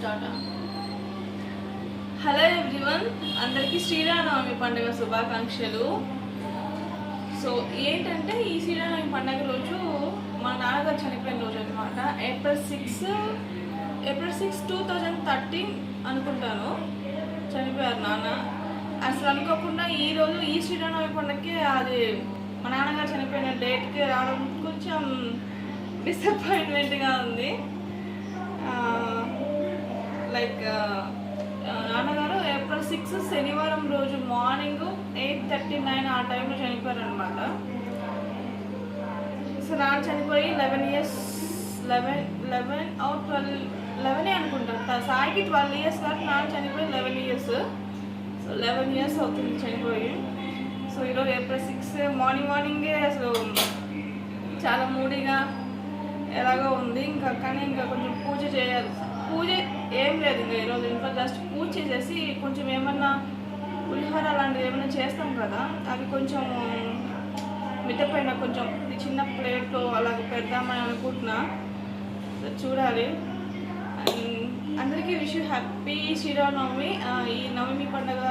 Start hello everyone అందరికీ శ్రీరామనవమి పండుగ శుభాకాంక్షలు. సో ఏంటంటే ఈ శ్రీరామనవమి పండుగ రోజు మా నాన్నగారు చనిపోయిన రోజు అనమాట April six April six two thousand thirteen అనుకుంటాను. చనిపోయారు నాన్న. అసలు అనుకోకుండా ఈ రోజు ఈ శ్రీరామనవమి పండుగకి అది మా నాన్నగారు చనిపోయిన డేట్కి రావడం కొంచెం డిసప్పాయింట్మెంట్గా ఉంది. లైక్ నాన్నగారు ఏప్రిల్ సిక్స్ శనివారం రోజు మార్నింగ్ ఎయిట్ థర్టీ నైన్ ఆ టైంలో చనిపోయారు అనమాట సో నాన్న చనిపోయి eleven years eleven eleven or twelve లెవెనే అనుకుంటాను సాయికి ట్వెల్వ్ ఇయర్స్ కాబట్టి నాన్న చనిపోయి eleven years so eleven years అవుతుంది చనిపోయి. సో ఈరోజు ఏప్రిల్ సిక్స్ మార్నింగ్ మార్నింగే అసలు చాలా మూడీగా ఎలాగో ఉంది ఇంకా కానీ ఇంకా కొంచెం పూజ చేయాలి. పూజ ఏం లేదు ఇంకా ఈరోజు ఇంట్లో జస్ట్ పూజ చేసేసి కొంచెం ఏమన్నా పులిహోర అలాంటివి ఏమైనా చేస్తాం కదా అవి కొంచెం మిట్టపైన కొంచెం ఈ చిన్న ప్లేట్లో అలాగ పెడదామని అనుకుంటున్నా. చూడాలి. అందరికీ విష్ హ్యాపీ శ్రీరామనవమి ఈ నవమి పండుగ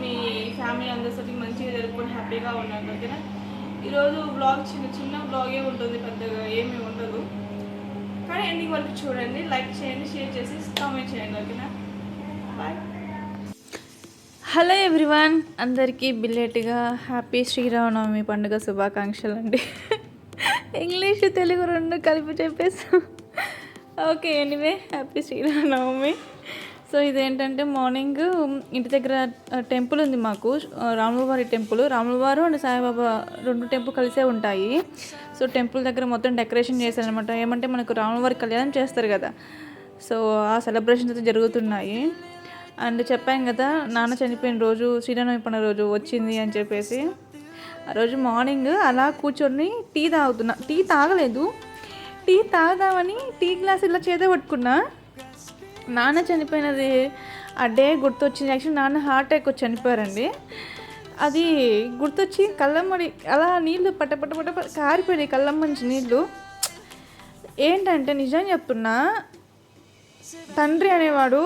మీ ఫ్యామిలీ అందరితో మంచిగా జరుపుకొని హ్యాపీగా ఉన్నారు ఓకేనా? ఈరోజు బ్లాగ్ చిన్న చిన్న బ్లాగే ఉంటుంది పెద్దగా ఏమీ ఉండదు. కానీ ఎండింగ్ వరకు చూడండి లైక్ చేయండి షేర్ చేసి కామెంట్ చేయండి ఓకేనా? బాయ్ హలో ఎవ్రీవన్ అందరికీ బిల్లెట్గా హ్యాపీ శ్రీరామనవమి పండుగ శుభాకాంక్షలు అండి. ఇంగ్లీష్ తెలుగు రెండు కలిపి చెప్పేసి okay anyway happy Sri Rama Navami. So ఇదేంటంటే మార్నింగ్ ఇంటి దగ్గర టెంపుల్ ఉంది మాకు రాములవారి టెంపుల్. రాములవారు అండ్ సాయిబాబా రెండు టెంపుల్ కలిసే ఉంటాయి. సో టెంపుల్ దగ్గర మొత్తం డెకరేషన్ చేశారనమాట ఏమంటే మనకు రాములవారి కళ్యాణం చేస్తారు కదా. సో ఆ సెలబ్రేషన్స్ అయితే జరుగుతున్నాయి. అండ్ చెప్పాం కదా నాన్న చనిపోయిన రోజు శ్రీరామనవమి పండుగ రోజు వచ్చింది అని చెప్పేసి. ఆ రోజు మార్నింగ్ అలా కూర్చొని టీ తాగుతున్నా. టీ తాగలేదు. టీ తాగుదామని టీ గ్లాస్ ఇలా చేదే పట్టుకున్నా. నాన్న చనిపోయినది ఆ డే గుర్తొచ్చింది. యాక్చువల్లీ నాన్న హార్ట్ అటాక్ వచ్చి చనిపోయారండి. అది గుర్తొచ్చి కళ్ళమ్మడి అలా నీళ్ళు పట్ట పట్ట పట్ట పట్ట కారిపోయాయి కళ్ళమ్మ నుంచి నీళ్ళు ఏంటంటే నిజం చెప్తున్నా తండ్రి అనేవాడు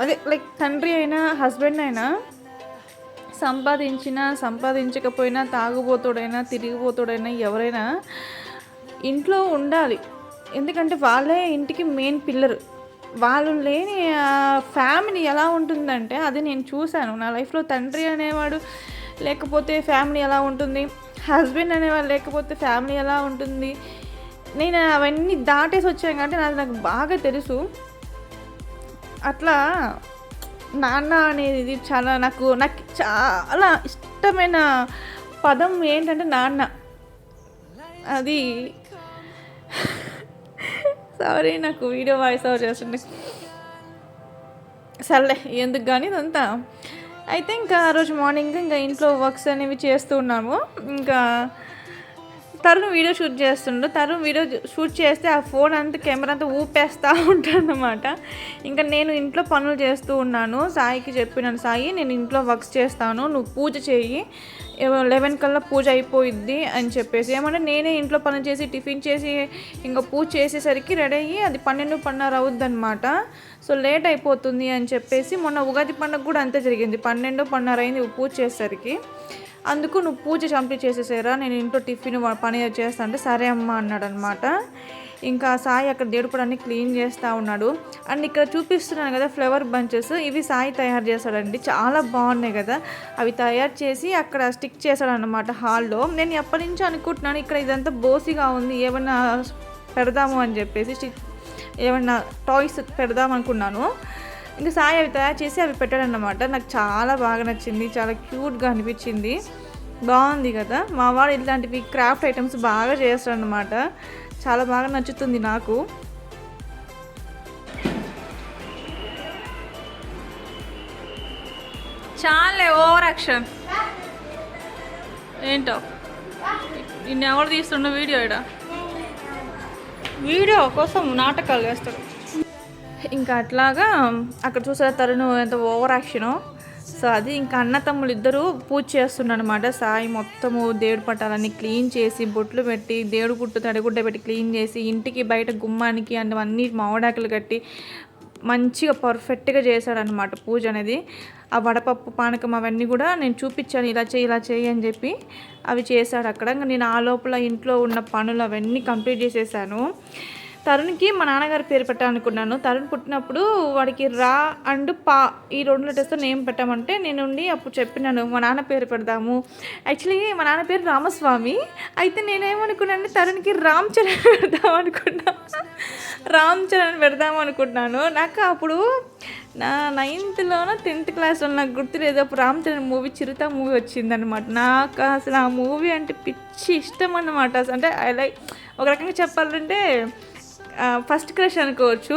అదే లైక్ తండ్రి అయినా హస్బెండ్ అయినా సంపాదించినా సంపాదించకపోయినా తాగుబోతుడైనా తిరిగిపోతుడైనా ఎవరైనా ఇంట్లో ఉండాలి. ఎందుకంటే వాళ్ళే ఇంటికి మెయిన్ పిల్లరు. వాళ్ళు లేని ఫ్యామిలీ ఎలా ఉంటుందంటే అది నేను చూశాను. నా లైఫ్లో తండ్రి అనేవాడు లేకపోతే ఫ్యామిలీ ఎలా ఉంటుంది హస్బెండ్ అనేవాడు లేకపోతే ఫ్యామిలీ ఎలా ఉంటుంది నేను అవన్నీ దాటేసి వచ్చాను కాబట్టి నాకు నాకు బాగా తెలుసు. అట్లా నాన్న అనేది చాలా నాకు నాకు చాలా ఇష్టమైన పదం ఏంటంటే నాన్న. అది సారీ నాకు వీడియో వాయిస్ ఓవర్ చేస్తుండే సర్లే ఎందుకు కానీ ఇదంతా. అయితే ఇంకా ఆ రోజు మార్నింగ్ ఇంకా ఇంట్లో వర్క్స్ అనేవి చేస్తూ ఉన్నాము. ఇంకా తరుణ్ వీడియో షూట్ చేస్తుండు. తరుణ్ వీడియో షూట్ చేస్తే ఆ ఫోన్ అంతా కెమెరా అంతా ఊపేస్తూ ఉంటానమాట ఇంకా నేను ఇంట్లో పనులు చేస్తూ ఉన్నాను. సాయికి చెప్పినాను సాయి నేను ఇంట్లో వర్క్స్ చేస్తాను. నువ్వు పూజ చేయి లెవెన్ కల్లా పూజ అయిపోయిద్ది అని చెప్పేసి. ఏమంటే నేనే ఇంట్లో పని చేసి టిఫిన్ చేసి ఇంకా పూజ చేసేసరికి రెడీ అయ్యి అది పన్నెండు పన్నర అవుద్దనమాట సో లేట్ అయిపోతుంది అని చెప్పేసి మొన్న ఉగాది పండుగ కూడా అంతే జరిగింది. పన్నెండు పన్నర అయింది పూజ చేసేసరికి. అందుకు నువ్వు పూజ కంప్లీట్ చేసేసారా నేను ఇంట్లో టిఫిన్ పని చేస్తా అంటే సరే అమ్మ అన్నాడు అనమాట ఇంకా సాయి అక్కడ దేడుపడాన్ని క్లీన్ చేస్తూ ఉన్నాడు. అండ్ ఇక్కడ చూపిస్తున్నాను కదా ఫ్లవర్ బంచెస్. ఇవి సాయి తయారు చేశాడండి. చాలా బాగున్నాయి కదా. అవి తయారు చేసి అక్కడ స్టిక్ చేశాడనమాట హాల్లో. నేను ఎప్పటి నుంచి అనుకుంటున్నాను ఇక్కడ ఇదంతా బోసిగా ఉంది. ఏమన్నా పెడదాము అని చెప్పేసి స్టిక్ ఏమన్నా టాయ్స్ పెడదాం అనుకున్నాను. ఇంకా సాయి అవి తయారు చేసి అవి పెట్టాడన్నమాట. నాకు చాలా బాగా నచ్చింది. చాలా క్యూట్గా అనిపించింది. బాగుంది కదా. మా వాడు ఇట్లాంటివి క్రాఫ్ట్ ఐటమ్స్ బాగా చేస్తాడనమాట చాలా బాగా నచ్చుతుంది నాకు. చాలే ఓవర్ యాక్షన్. ఏంటో? నిన్న ఎవరు తీస్తుండ వీడియో ఇడ వీడియో కోసం నాటకాలు వేస్తారు. ఇంకా అట్లాగా అక్కడ చూసే తరుణ్ ఎంత ఓవర్ యాక్షను? సో అది ఇంకా అన్న తమ్ముళ్ళు ఇద్దరు పూజ చేస్తున్నారు అనమాట సాయి మొత్తము దేవుడి పటాలన్నీ క్లీన్ చేసి బొట్లు పెట్టి దేవుడు గుట్టు తడిగుడ్డ పెట్టి క్లీన్ చేసి ఇంటికి బయట గుమ్మానికి అన్నీ మామిడాకులు కట్టి మంచిగా పర్ఫెక్ట్గా చేశాడనమాట పూజ అనేది. ఆ వడపప్పు పానకం అవన్నీ కూడా నేను చూపించాను ఇలా చేయి ఇలా చేయి అని చెప్పి అవి చేశాడు అక్కడ. ఇంకా నేను ఆ లోపల ఇంట్లో ఉన్న పనులు అవన్నీ కంప్లీట్ చేసేసాను. తరుణ్కి మా నాన్నగారి పేరు పెట్టాలనుకున్నాను. తరుణ్ పుట్టినప్పుడు వాడికి రా అండ్ పా ఈ రెండు లెటర్స్తో నేమ్ పెట్టామంటే నేను ఉండి అప్పుడు చెప్పినాను మా నాన్న పేరు పెడదాము. యాక్చువల్లీ మా నాన్న పేరు రామస్వామి. అయితే నేనేమనుకున్నాను తరుణ్కి రామ్ చరణ్ పెడదాం అనుకున్నా. రామ్ చరణ్ పెడదాం అనుకున్నాను. నాకు అప్పుడు నా నైన్త్లోనో టెన్త్ క్లాస్లో నాకు గుర్తులేదు. అప్పుడు రామ్ చరణ్ మూవీ చిరుత మూవీ వచ్చిందనమాట నాకు అసలు ఆ మూవీ అంటే పిచ్చి ఇష్టం అన్నమాట. అంటే ఐ లైక్ ఒక రకంగా చెప్పాలంటే ఫస్ట్ క్రష్ అనుకోవచ్చు.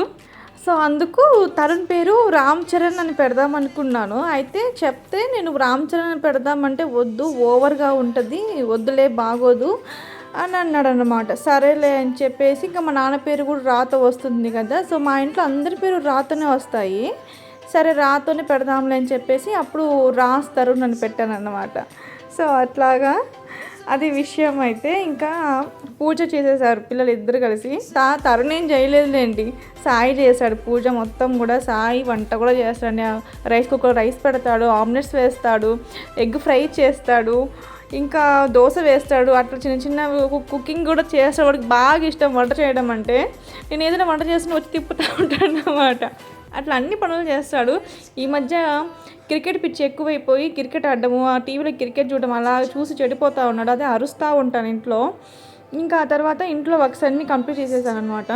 సో అందుకు తరుణ్ పేరు రామ్ చరణ్ అని పెడదాం అనుకున్నాను. అయితే చెప్తే నేను రామ్ చరణ్ అని పెడదామంటే వద్దు ఓవర్గా ఉంటుంది వద్దులే బాగోదు అని అన్నాడు అనమాట సరేలే అని చెప్పేసి ఇంకా మా నాన్న పేరు కూడా రాత వస్తుంది కదా. సో మా ఇంట్లో అందరి పేరు రాతనే వస్తాయి. సరే రాతోనే పెడదాంలే అని చెప్పేసి అప్పుడు రాస్తారు నన్ను పెట్టాను అన్నమాట సో అట్లాగా అది విషయం అయితే ఇంకా పూజ చేసేసారు పిల్లలు ఇద్దరు కలిసి. తా ఏం చేయలేదులేండి. సాయి చేశాడు పూజ మొత్తం కూడా. సాయి వంట కూడా చేస్తాడు రైస్ కుక్కర్ రైస్ పెడతాడు ఆమ్లెట్స్ వేస్తాడు ఎగ్ ఫ్రై చేస్తాడు ఇంకా దోశ వేస్తాడు. అట్లా చిన్న చిన్న కుకింగ్ కూడా చేస్తాడు. వాడికి బాగా ఇష్టం వంట చేయడం అంటే. నేను ఏదైనా వంట చేసిన వచ్చి తిప్పుతూ ఉంటాను అన్నమాట. అట్లా అన్ని పనులు చేస్తాడు. ఈ మధ్య క్రికెట్ పిచ్చి ఎక్కువైపోయి క్రికెట్ ఆడడము ఆ టీవీలో క్రికెట్ చూడడం అలా చూసి చెడిపోతూ ఉన్నాడు. అదే అరుస్తూ ఉంటాను ఇంట్లో. ఇంకా ఆ తర్వాత ఇంట్లో వర్క్స్ అన్నీ కంప్లీట్ చేసేసాను అనమాట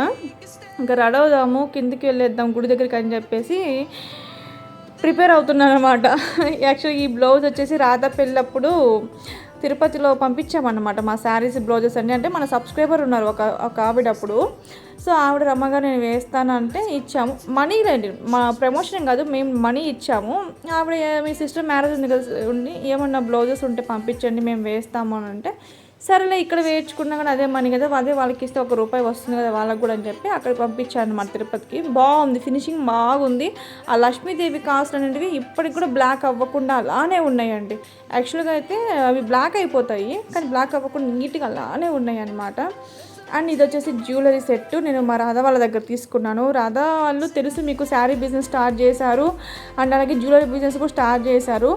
ఇంకా రడవుదాము కిందికి వెళ్ళేద్దాం గుడి దగ్గరికి అని చెప్పేసి ప్రిపేర్ అవుతున్నాను అనమాట యాక్చువల్లీ ఈ బ్లౌజ్ వచ్చేసి రాధ పెళ్ళప్పుడు తిరుపతిలో పంపించామన్నమాట. మా శారీస్ బ్లౌజెస్ అన్నీ అంటే మన సబ్స్క్రైబర్ ఉన్నారు ఒక ఒక ఆవిడ అప్పుడు సో ఆవిడ రమ్మగా నేను వేస్తాను అంటే ఇచ్చాము. మనీ రండి మా ప్రమోషన్ కాదు మేము మనీ ఇచ్చాము. ఆవిడ మీ సిస్టర్ మ్యారేజ్ ఉంది కదా ఉండి ఏమన్నా బ్లౌజెస్ ఉంటే పంపించండి మేము వేస్తాము అని అంటే సరేలే ఇక్కడ వేయించుకున్నా కానీ అదే మనీ కదా అదే వాళ్ళకి ఇస్తే ఒక రూపాయి వస్తుంది కదా వాళ్ళకి కూడా అని చెప్పి అక్కడ పంపించాను అనమాట తిరుపతికి. బాగుంది ఫినిషింగ్ బాగుంది. ఆ లక్ష్మీదేవి కాస్ట్ అనేటివి ఇప్పటికి కూడా బ్లాక్ అవ్వకుండా అలానే ఉన్నాయండి. యాక్చువల్గా అయితే అవి బ్లాక్ అయిపోతాయి కానీ బ్లాక్ అవ్వకుండా నీట్గా అలానే ఉన్నాయి అనమాట అండ్ ఇది వచ్చేసి జ్యువెలరీ సెట్. నేను మా రాధా వాళ్ళ దగ్గర తీసుకున్నాను. రాధా వాళ్ళు తెలుసు మీకు శారీ బిజినెస్ స్టార్ట్ చేశారు అండ్ అలాగే జ్యువెలరీ బిజినెస్ కూడా స్టార్ట్ చేశారు.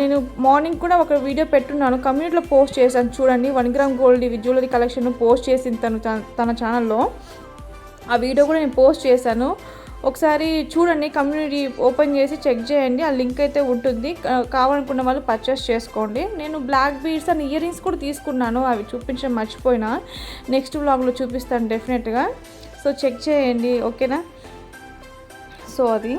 నేను మార్నింగ్ కూడా ఒక వీడియో పెట్టున్నాను. కమ్యూనిటీలో పోస్ట్ చేశాను. చూడండి వన్ గ్రామ్ గోల్డ్ ఇవి జ్యువెలరీ కలెక్షన్ పోస్ట్ చేసింది తను తన ఛానల్లో ఆ వీడియో కూడా నేను పోస్ట్ చేశాను. ఒకసారి చూడండి కమ్యూనిటీ ఓపెన్ చేసి చెక్ చేయండి ఆ లింక్ అయితే ఉంటుంది. కావాలనుకున్న వాళ్ళు పర్చేస్ చేసుకోండి. నేను black beads and ear rings కూడా తీసుకున్నాను అవి చూపించడం మర్చిపోయినా. నెక్స్ట్ బ్లాగ్లో చూపిస్తాను డెఫినెట్గా సో చెక్ చేయండి ఓకేనా సో అది.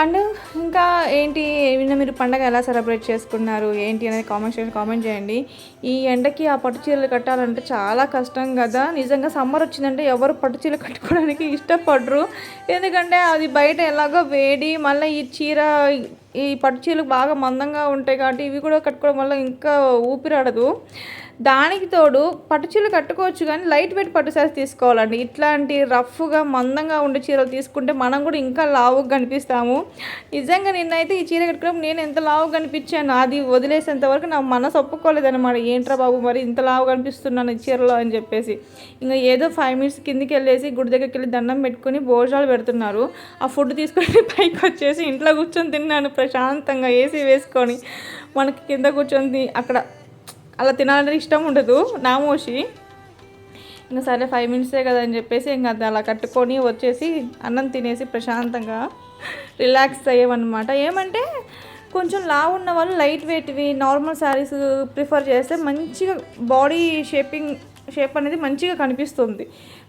అండ్ ఇంకా ఏంటి నిన్న మీరు పండగ ఎలా సెలబ్రేట్ చేసుకున్నారు ఏంటి అనేది కామెంట్ చేయండి కామెంట్ చేయండి. ఈ ఎండకి ఆ పట్టు చీరలు కట్టాలంటే చాలా కష్టం కదా. నిజంగా సమ్మర్ వచ్చిందంటే ఎవరు పట్టు చీరలు కట్టుకోవడానికి ఇష్టపడరు. ఎందుకంటే అది బయట ఎలాగో వేడి మళ్ళీ ఈ చీర ఈ పట్టు చీరలు బాగా మందంగా ఉంటాయి కాబట్టి ఇవి కూడా కట్టుకోవడం వల్ల ఇంకా ఊపిరాడదు. దానికి తోడు పట్టు చీరలు కట్టుకోవచ్చు కానీ లైట్ వెయిట్ పట్టు శారీస్ తీసుకోవాలండి. ఇట్లాంటి రఫ్గా మందంగా ఉండే చీరలు తీసుకుంటే మనం కూడా ఇంకా లావుగా కనిపిస్తాము. నిజంగా నిన్నైతే ఈ చీర కట్టుకున్నప్పుడు నేను ఎంత లావుగా కనిపించాను అది వదిలేసేంత వరకు నా మనసు ఒప్పుకోలేదన్నమాట. ఏంట్రా బాబు మరి ఇంత లావు కనిపిస్తున్నాను ఈ చీరలో? అని చెప్పేసి. ఇంకా ఏదో ఫైవ్ మినిట్స్ కిందికి వెళ్ళేసి గుడి దగ్గరికి వెళ్ళి దండం పెట్టుకుని భోజనాలు పెడుతున్నారు. ఆ ఫుడ్ తీసుకొని పైకి వచ్చేసి ఇంట్లో కూర్చొని తిన్నాను ప్రశాంతంగా ఏసీ వేసుకొని. మనకి కింద కూర్చొని అక్కడ అలా తినాలని ఇష్టం ఉండదు. నామోషి ఇంకా సరే ఫైవ్ మినిట్సే కదా అని చెప్పేసి ఇంకా అది అలా కట్టుకొని వచ్చేసి అన్నం తినేసి ప్రశాంతంగా రిలాక్స్ అయ్యామన్నమాట. ఏమంటే కొంచెం లావు ఉన్న వాళ్ళు లైట్ వెయిట్వి నార్మల్ శారీస్ ప్రిఫర్ చేస్తే మంచిగా బాడీ షేపింగ్ షేప్ అనేది మంచిగా కనిపిస్తుంది.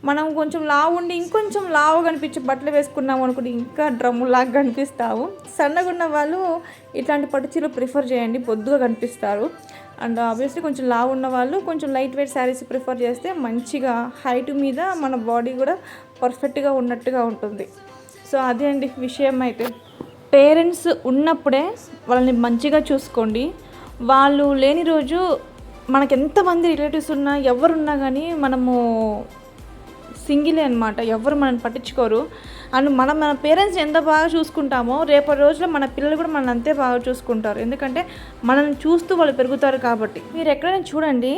మనం కొంచెం లావు ఉండి ఇంకొంచెం లావు కనిపించే బట్టలు వేసుకున్నాం అనుకుంటే ఇంకా డ్రమ్ము లాగా కనిపిస్తావు. సన్నగా ఉన్న వాళ్ళు ఇట్లాంటి పట్టుచీరలు ప్రిఫర్ చేయండి బొద్దుగా కనిపిస్తారు. అండ్ ఆబ్వియస్లీ కొంచెం లావు ఉన్న వాళ్ళు కొంచెం లైట్ వెయిట్ శారీస్ ప్రిఫర్ చేస్తే మంచిగా హైట్ మీద మన బాడీ కూడా పర్ఫెక్ట్గా ఉన్నట్టుగా ఉంటుంది. సో అదే అండి విషయం అయితే. పేరెంట్స్ ఉన్నప్పుడే వాళ్ళని మంచిగా చూసుకోండి. వాళ్ళు లేని రోజు మనకి ఎంతమంది రిలేటివ్స్ ఉన్నా ఎవరున్నా కానీ మనము సింగిలే అనమాట ఎవరు మనల్ని పట్టించుకోరు. అండ్ మనం మన పేరెంట్స్ ఎంత బాగా చూసుకుంటామో రేపటి రోజుల్లో మన పిల్లలు కూడా మనల్ని అంతే బాగా చూసుకుంటారు. ఎందుకంటే మనల్ని చూస్తూ వాళ్ళు పెరుగుతారు కాబట్టి. మీరు ఎక్కడైనా చూడండి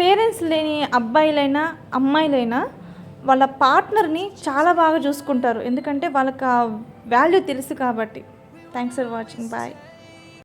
పేరెంట్స్ లేని అబ్బాయిలైనా అమ్మాయిలైనా వాళ్ళ పార్ట్నర్ని చాలా బాగా చూసుకుంటారు. ఎందుకంటే వాళ్ళకి వాల్యూ తెలుసు కాబట్టి. Thanks for watching. బాయ్.